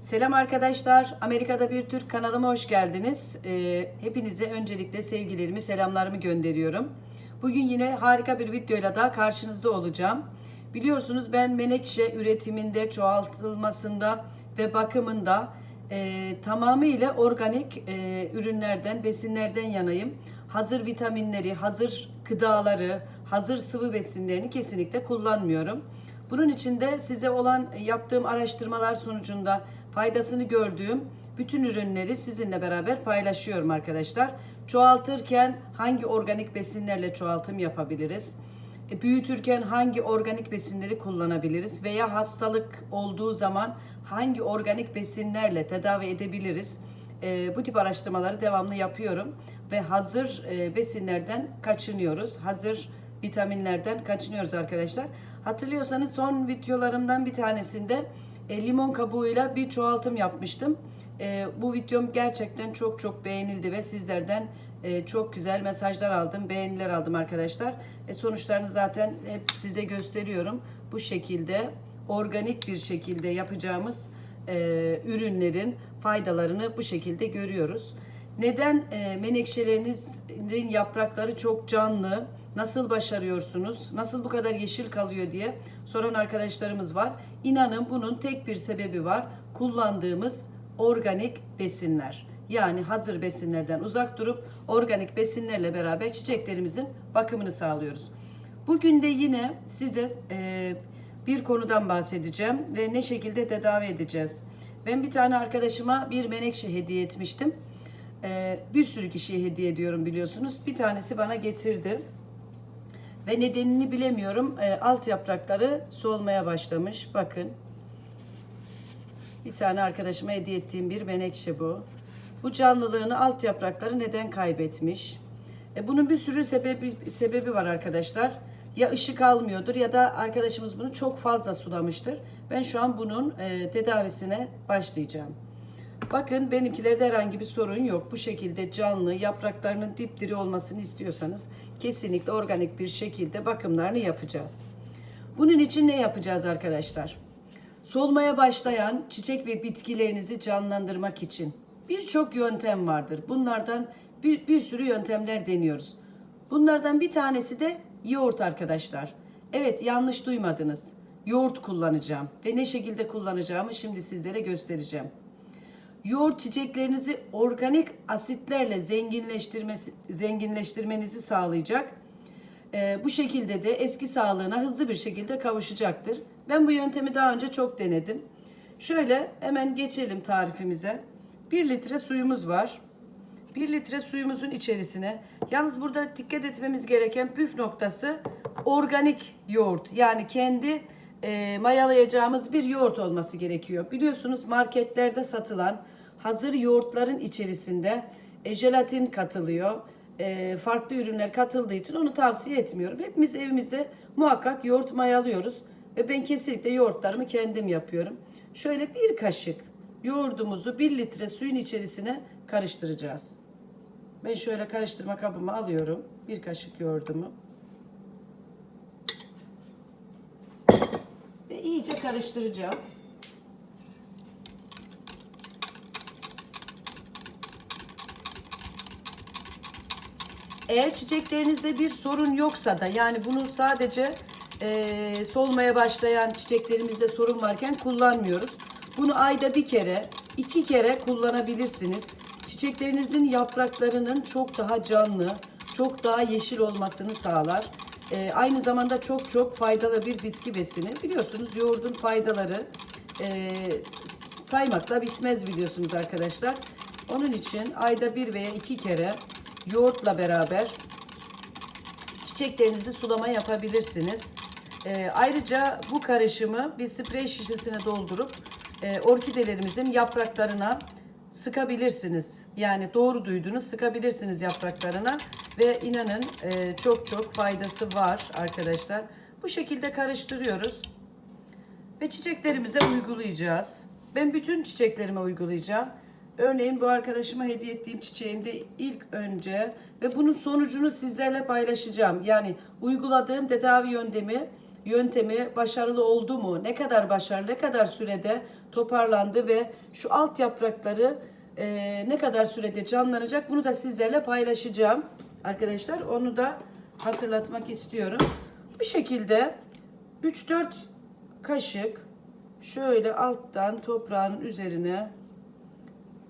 Selam arkadaşlar. Amerika'da bir Türk kanalıma hoş geldiniz. Ee, hepinize öncelikle sevgilerimi, selamlarımı gönderiyorum. Bugün yine harika bir videoyla daha karşınızda olacağım. Biliyorsunuz ben menekşe üretiminde, çoğaltılmasında ve bakımında e, tamamıyla organik e, ürünlerden, besinlerden yanayım. Hazır vitaminleri, hazır gıdaları, hazır sıvı besinlerini kesinlikle kullanmıyorum. Bunun için de size olan yaptığım araştırmalar sonucunda faydasını gördüğüm bütün ürünleri sizinle beraber paylaşıyorum arkadaşlar. Çoğaltırken hangi organik besinlerle çoğaltım yapabiliriz? E, büyütürken hangi organik besinleri kullanabiliriz veya hastalık olduğu zaman hangi organik besinlerle tedavi edebiliriz? E, bu tip araştırmaları devamlı yapıyorum ve hazır e, besinlerden kaçınıyoruz. Hazır vitaminlerden kaçınıyoruz arkadaşlar. Hatırlıyorsanız son videolarımdan bir tanesinde e, limon kabuğuyla bir çoğaltım yapmıştım. E, bu videom gerçekten çok çok beğenildi ve sizlerden e, çok güzel mesajlar aldım, beğeniler aldım arkadaşlar. E, sonuçlarını zaten hep size gösteriyorum. Bu şekilde organik bir şekilde yapacağımız e, ürünlerin faydalarını bu şekilde görüyoruz. Neden e, menekşelerinizin yaprakları çok canlı, nasıl başarıyorsunuz, nasıl bu kadar yeşil kalıyor diye soran arkadaşlarımız var. İnanın bunun tek bir sebebi var. Kullandığımız organik besinler. Yani hazır besinlerden uzak durup organik besinlerle beraber çiçeklerimizin bakımını sağlıyoruz. Bugün de yine size e, bir konudan bahsedeceğim ve ne şekilde tedavi edeceğiz. Ben bir tane arkadaşıma bir menekşe hediye etmiştim. E, bir sürü kişiye hediye ediyorum biliyorsunuz. Bir tanesi bana getirdi ve nedenini bilemiyorum. E, alt yaprakları solmaya başlamış. Bakın. Bir tane arkadaşıma hediye ettiğim bir menekşe bu. Bu canlılığını alt yaprakları neden kaybetmiş? E, bunun bir sürü sebebi sebebi var arkadaşlar. Ya ışık almıyordur ya da arkadaşımız bunu çok fazla sulamıştır. Ben şu an bunun e, tedavisine başlayacağım. Bakın benimkilerde herhangi bir sorun yok. Bu şekilde canlı yapraklarının dipdiri olmasını istiyorsanız kesinlikle organik bir şekilde bakımlarını yapacağız. Bunun için ne yapacağız arkadaşlar? Solmaya başlayan çiçek ve bitkilerinizi canlandırmak için birçok yöntem vardır. Bunlardan bir, bir sürü yöntemler deniyoruz. Bunlardan bir tanesi de yoğurt arkadaşlar. Evet yanlış duymadınız. Yoğurt kullanacağım ve ne şekilde kullanacağımı şimdi sizlere göstereceğim. Yoğurt çiçeklerinizi organik asitlerle zenginleştirmesi, zenginleştirmenizi sağlayacak. Ee, bu şekilde de eski sağlığına hızlı bir şekilde kavuşacaktır. Ben bu yöntemi daha önce çok denedim. Şöyle hemen geçelim tarifimize. 1 litre suyumuz var. 1 litre suyumuzun içerisine yalnız burada dikkat etmemiz gereken püf noktası organik yoğurt. Yani kendi e, mayalayacağımız bir yoğurt olması gerekiyor. Biliyorsunuz marketlerde satılan hazır yoğurtların içerisinde e, jelatin katılıyor. E, farklı ürünler katıldığı için onu tavsiye etmiyorum. Hepimiz evimizde muhakkak yoğurt mayalıyoruz. Ve ben kesinlikle yoğurtlarımı kendim yapıyorum. Şöyle bir kaşık yoğurdumuzu bir litre suyun içerisine karıştıracağız. Ben şöyle karıştırma kabıma alıyorum. Bir kaşık yoğurdumu. Ve iyice karıştıracağım. Eğer çiçeklerinizde bir sorun yoksa da yani bunu sadece e, solmaya başlayan çiçeklerimizde sorun varken kullanmıyoruz. Bunu ayda bir kere, iki kere kullanabilirsiniz. Çiçeklerinizin yapraklarının çok daha canlı, çok daha yeşil olmasını sağlar. E, aynı zamanda çok çok faydalı bir bitki besini. Biliyorsunuz yoğurdun faydaları e, saymakla bitmez biliyorsunuz arkadaşlar. Onun için ayda bir veya iki kere yoğurtla beraber çiçeklerinizi sulama yapabilirsiniz. E, ayrıca bu karışımı bir sprey şişesine doldurup e, orkidelerimizin yapraklarına sıkabilirsiniz. Yani doğru duydunuz sıkabilirsiniz yapraklarına ve inanın e, çok çok faydası var arkadaşlar. Bu şekilde karıştırıyoruz ve çiçeklerimize uygulayacağız. Ben bütün çiçeklerime uygulayacağım. Örneğin bu arkadaşıma hediye ettiğim çiçeğimde ilk önce ve bunun sonucunu sizlerle paylaşacağım. Yani uyguladığım tedavi yöntemi yöntemi başarılı oldu mu? Ne kadar başarılı, ne kadar sürede toparlandı ve şu alt yaprakları e, ne kadar sürede canlanacak? Bunu da sizlerle paylaşacağım. Arkadaşlar onu da hatırlatmak istiyorum. Bu şekilde 3-4 kaşık şöyle alttan toprağın üzerine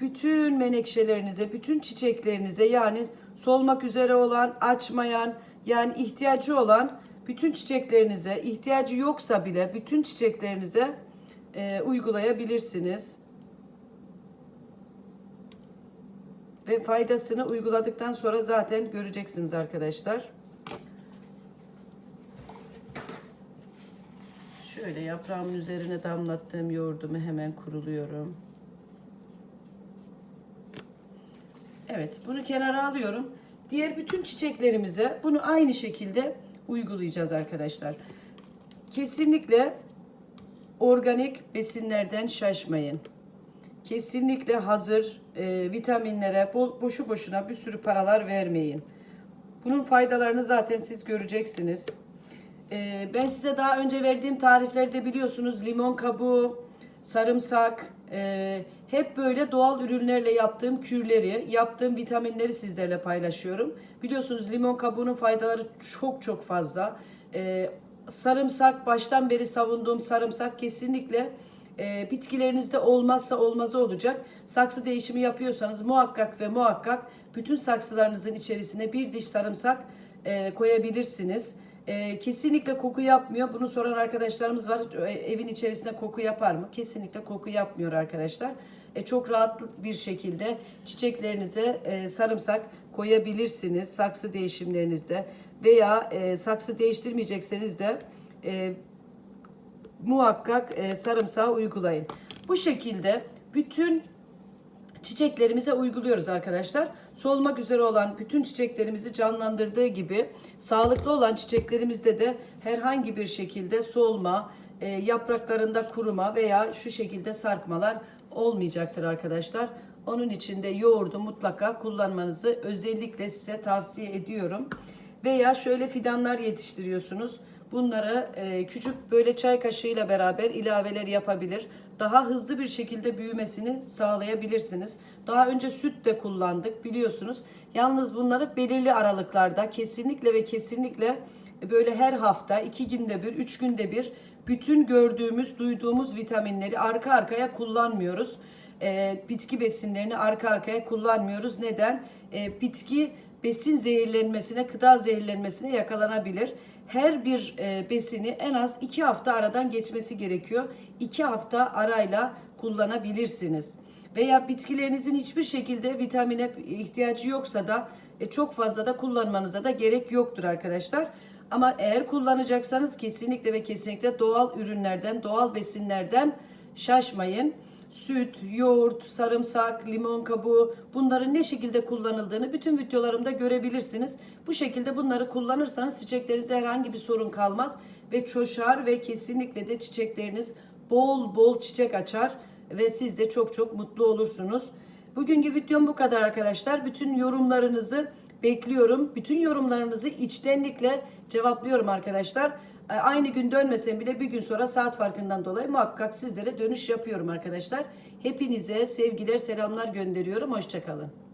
bütün menekşelerinize, bütün çiçeklerinize yani solmak üzere olan, açmayan, yani ihtiyacı olan bütün çiçeklerinize, ihtiyacı yoksa bile bütün çiçeklerinize e, uygulayabilirsiniz. Ve faydasını uyguladıktan sonra zaten göreceksiniz arkadaşlar. Şöyle yaprağımın üzerine damlattığım yoğurdumu hemen kuruluyorum. Evet, bunu kenara alıyorum. Diğer bütün çiçeklerimize bunu aynı şekilde uygulayacağız arkadaşlar. Kesinlikle organik besinlerden şaşmayın. Kesinlikle hazır e, vitaminlere bol, boşu boşuna bir sürü paralar vermeyin. Bunun faydalarını zaten siz göreceksiniz. E, ben size daha önce verdiğim tariflerde biliyorsunuz limon kabuğu, sarımsak, e, hep böyle doğal ürünlerle yaptığım kürleri, yaptığım vitaminleri sizlerle paylaşıyorum. Biliyorsunuz limon kabuğunun faydaları çok çok fazla. E, sarımsak, baştan beri savunduğum sarımsak kesinlikle e, bitkilerinizde olmazsa olmazı olacak. Saksı değişimi yapıyorsanız muhakkak ve muhakkak bütün saksılarınızın içerisine bir diş sarımsak e, koyabilirsiniz. E, kesinlikle koku yapmıyor. Bunu soran arkadaşlarımız var. E, evin içerisinde koku yapar mı? Kesinlikle koku yapmıyor arkadaşlar. E, çok rahat bir şekilde çiçeklerinize e, sarımsak koyabilirsiniz. Saksı değişimlerinizde veya e, saksı değiştirmeyecekseniz de e, muhakkak e, sarımsağı uygulayın. Bu şekilde bütün çiçeklerimize uyguluyoruz arkadaşlar. Solmak üzere olan bütün çiçeklerimizi canlandırdığı gibi sağlıklı olan çiçeklerimizde de herhangi bir şekilde solma, e, yapraklarında kuruma veya şu şekilde sarkmalar olmayacaktır arkadaşlar. Onun için de yoğurdu mutlaka kullanmanızı özellikle size tavsiye ediyorum. Veya şöyle fidanlar yetiştiriyorsunuz. Bunları e, küçük böyle çay kaşığıyla beraber ilaveler yapabilir. Daha hızlı bir şekilde büyümesini sağlayabilirsiniz. Daha önce süt de kullandık biliyorsunuz. Yalnız bunları belirli aralıklarda kesinlikle ve kesinlikle böyle her hafta, iki günde bir, üç günde bir bütün gördüğümüz, duyduğumuz vitaminleri arka arkaya kullanmıyoruz. E, bitki besinlerini arka arkaya kullanmıyoruz. Neden? E, bitki besin zehirlenmesine, gıda zehirlenmesine yakalanabilir. Her bir e, besini en az iki hafta aradan geçmesi gerekiyor. İki hafta arayla kullanabilirsiniz. Veya bitkilerinizin hiçbir şekilde vitamine ihtiyacı yoksa da e, çok fazla da kullanmanıza da gerek yoktur arkadaşlar. Ama eğer kullanacaksanız kesinlikle ve kesinlikle doğal ürünlerden, doğal besinlerden şaşmayın süt, yoğurt, sarımsak, limon kabuğu bunların ne şekilde kullanıldığını bütün videolarımda görebilirsiniz. Bu şekilde bunları kullanırsanız çiçeklerinize herhangi bir sorun kalmaz ve çoşar ve kesinlikle de çiçekleriniz bol bol çiçek açar ve siz de çok çok mutlu olursunuz. Bugünkü videom bu kadar arkadaşlar. Bütün yorumlarınızı bekliyorum. Bütün yorumlarınızı içtenlikle cevaplıyorum arkadaşlar. E, aynı gün dönmesem bile bir gün sonra saat farkından dolayı muhakkak sizlere dönüş yapıyorum arkadaşlar. Hepinize sevgiler, selamlar gönderiyorum. Hoşçakalın.